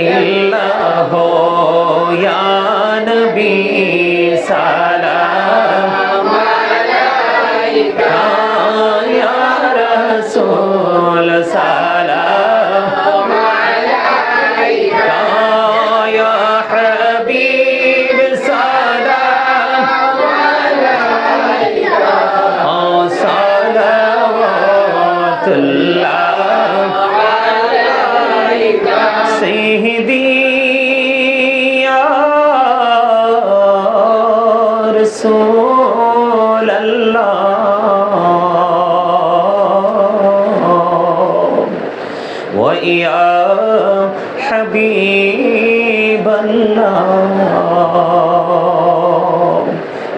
إلا هو يا نبي سلام. عليك يا رسول سلام. عليك يا حبيب سلام. عليك صلوات الله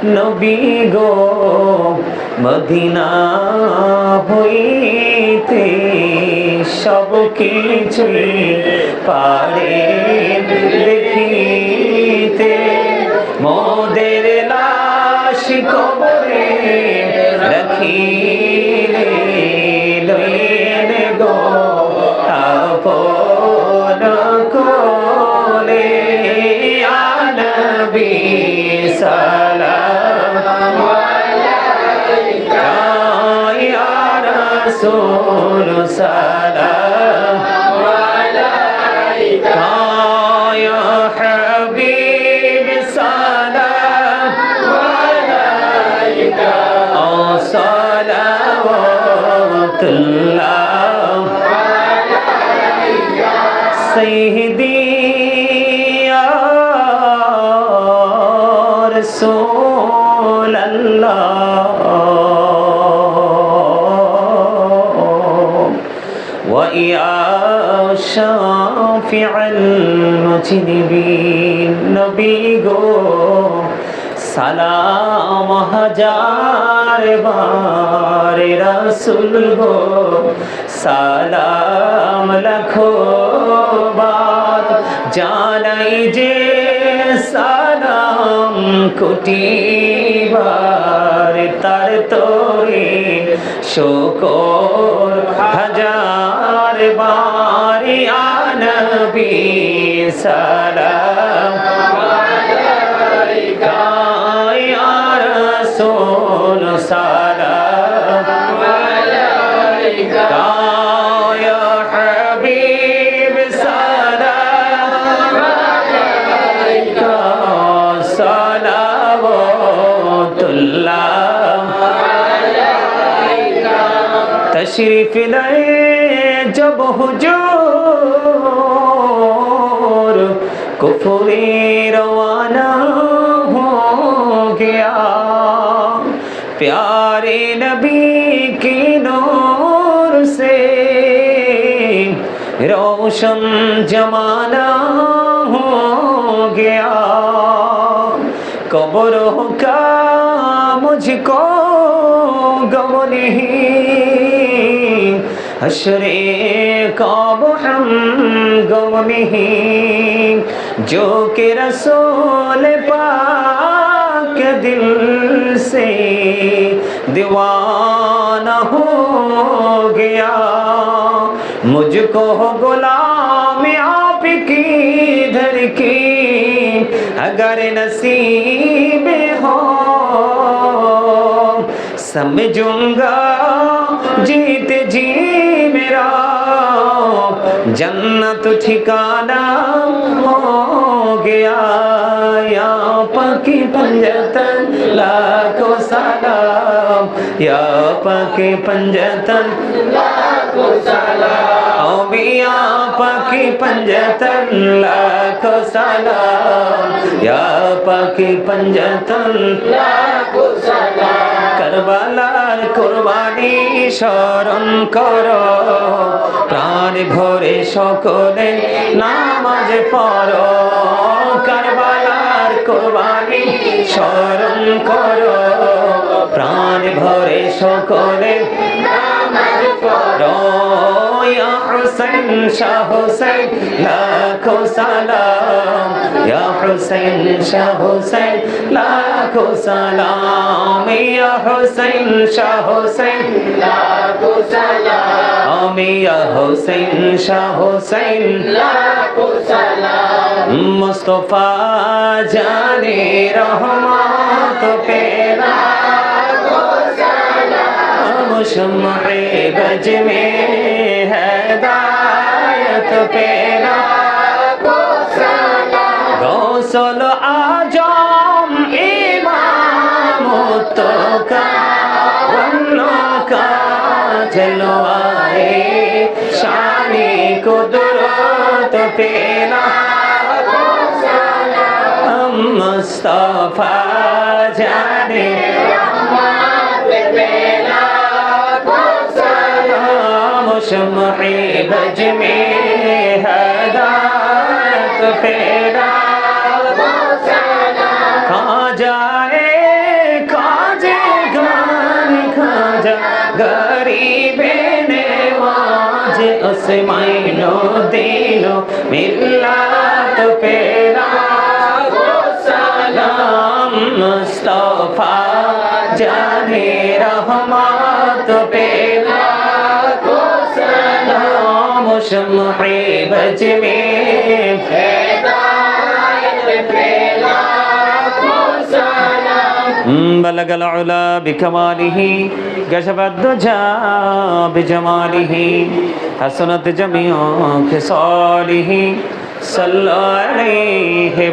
নবী গো মদিনা হইতে সব কিছুই পারে দেখিতে। মোদের লাশ কবরে রাখিলে গো। رسول سلام. عليك يا حبيب سلام. عليك صلوات الله سيدي يا رسول الله. শাফিআল মুজনিবিন, নবী গো। সালাম হাজার বার রাসূল গো। সালাম লাখো বার জানাই যে সালাম কোটি বার তার তোরে শোকর হাজার دربار يا نبي سلام. عليك. يا رسول سلام. عليك. يا حبيب سلام. عليك. صلوات الله. تشريف لي জব হুজুর কুফরি রওয়ানা হো গিয়া प्यारे नबी की नूर से रोशन जमाना हो गया कब्र का मुझको हशरे कब हम गम नहीं जो के रसूल पाक दिल से दीवाना हो गया। मुझको गुलाम आपकी धर की अगर नसीब हो समझूँगा। जीत जी मेरा। जन्नत ठिकाना हो गया। या पकी पंजतन लाखों सलाम। या पकी पंजतन लाखों सलाम। मिया पकी पंजतन लाखों सलाम। या पकी पंजतन लाखों सलाम। কারবালার কোরবানি স্মরণ কর। প্রাণ ভরে সকলে নামাজ পর কারবালার কোরবানি স্মরণ কর। প্রাণ ভরে সকলে হুসাইন শাহ হুসাইন লাখো সালাম। ইয়া হুসাইন শাহ হুসাইন লাখো সালাম। ইয়া হুসাইন শাহ হুসাইন লাখো সালাম। ইয়া হুসাইন শাহ হুসাইন লাখো সালাম। মুস্তাফা জানে রহমত পেরা شمع بجميل পেরা গোসল আজম ইমামত অন্য কাজলোয়ারে শানি কুদরত পেরা মুস্তফা জানে। शमए बज में हदात फेरा। खा जाए खाजे गान, खा जा। गरीबे ने माज उस मायनो दिलो मिला तो फेरा। सलाम मुस्तफ़ा, जाने रहमत पे। شمع بجم بلغ العلا بكماله كشف الدجى بجماله حسنت جميع خصاله صلى عليه